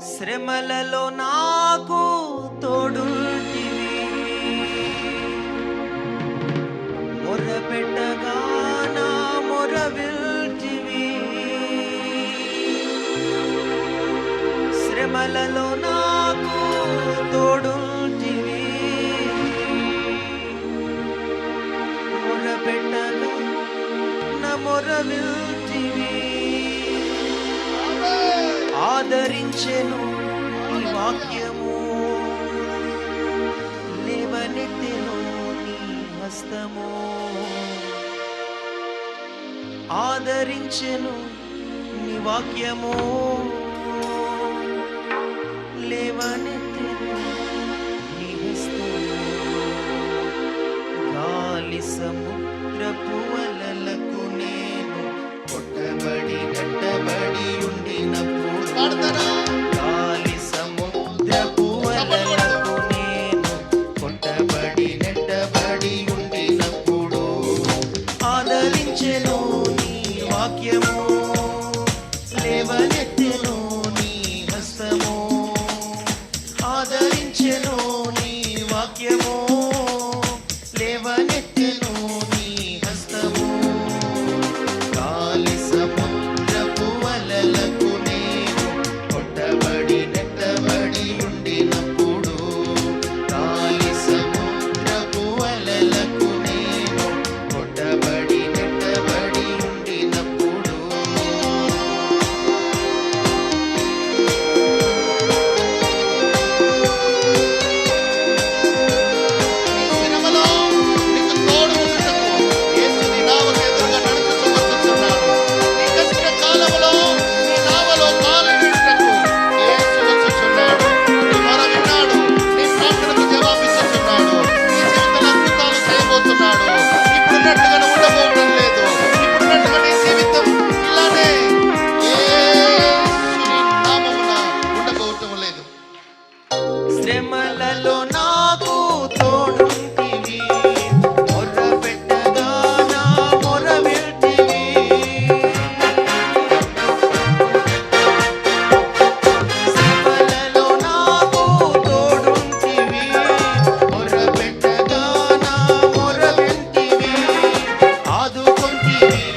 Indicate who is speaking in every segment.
Speaker 1: శ్రమలలో నాకు తోడుంటివి. మొరపెట్టగా నా మొర విల్చివి శ్రమలలో నాకు తోడుంటివి. మొరపెట్టగా నా మొర విల్చివి ఆదరించెను నీ వాక్యము. లేవనెత్తెను నీ హస్తము. ఆదరించెను నీ వాక్యము. Thank you.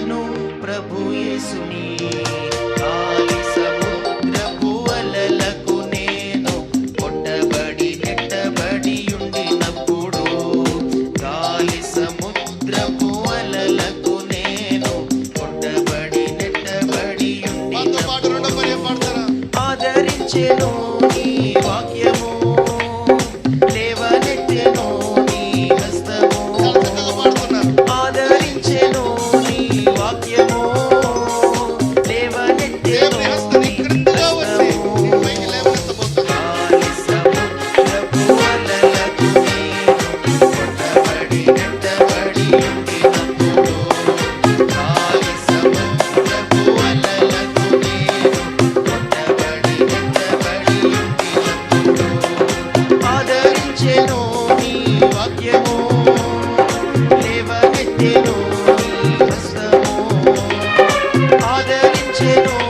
Speaker 1: નું પ્રભુએ સુની আছে